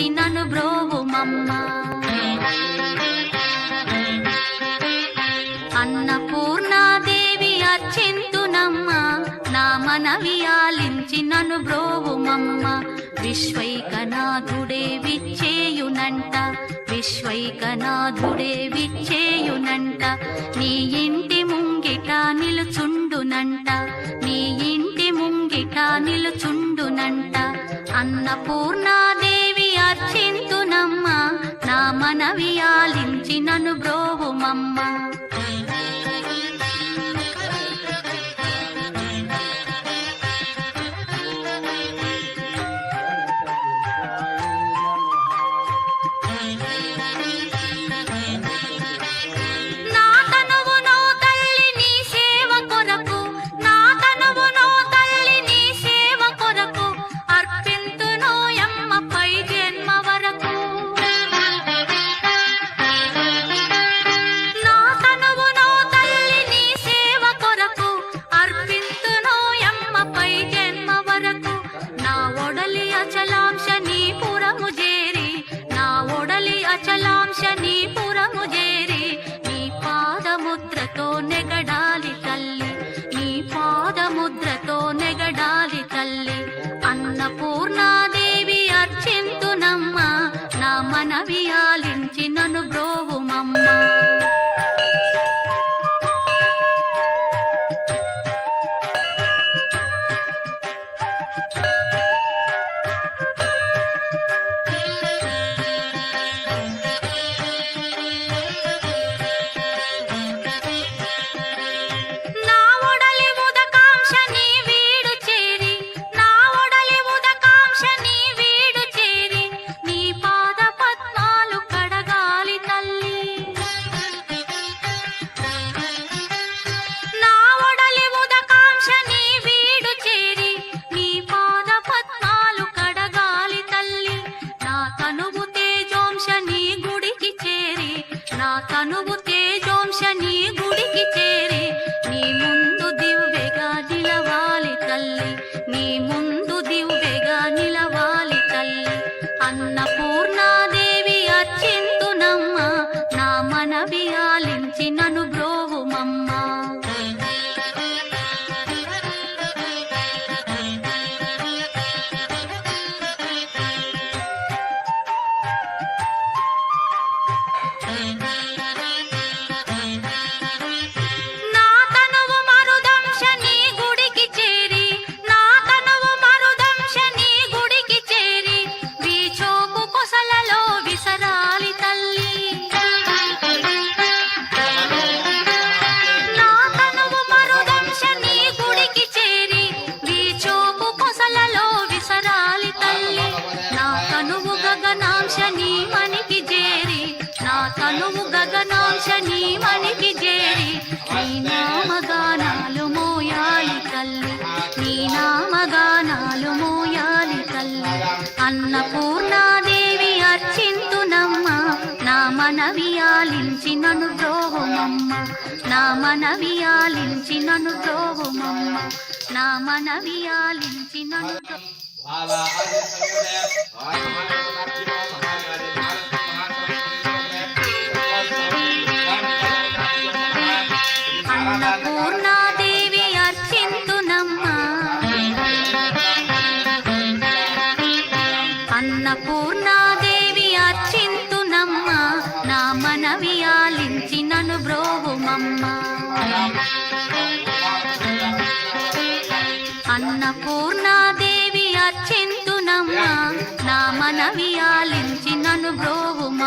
వచ్చి నన్ను బ్రోవుమమ్మ అన్నపూర్ణాదేవి అచ్చింతునమ్మ నా మనవి ఆలించి నన్ను బ్రోవుమమ్మ విశ్వైకనాథుడే విచ్చేయునంట విశ్వైకనాథుడే విచ్చేయునంట. నీ ఇంటి ముంగిట నిలుచుండునంట నీ ఇంటి ముంగిట నిలుచుండునంట. అన్నపూర్ణ অনুব্রত বাঁকানো నను ద్రోహమమ్మ. నా మనవి ఆలించి నను ద్రోహమమ్మ. నా మనవి ఆలించి నను అన్నపూర్ణాదేవి అర్చింతునమ్మా. నా మనవి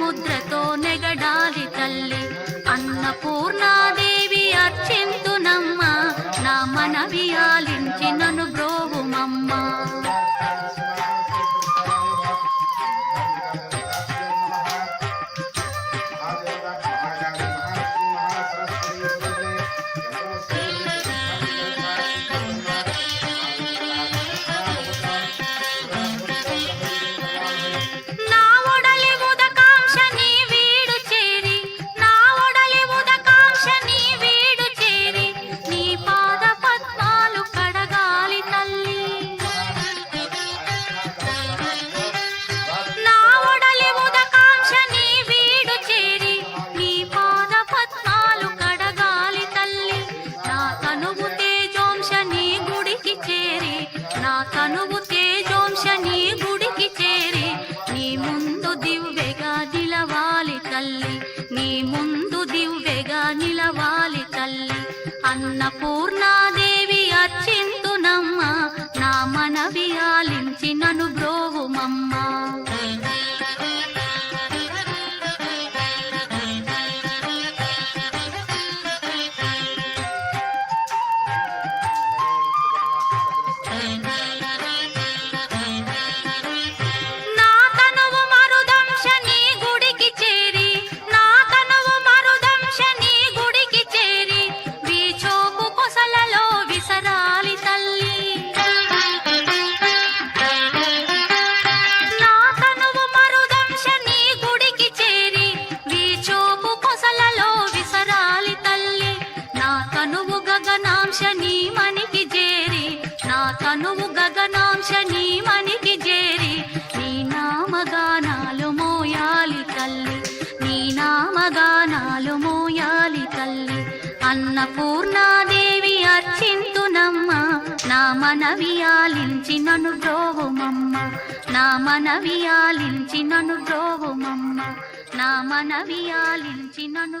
ముద్రతోనే अन्नपूर्णा ఆలించినను ద్రోవమమ్మ నా మనవి ఆలించినను ద్రోవమమ్మ నా మనవి ఆలించినను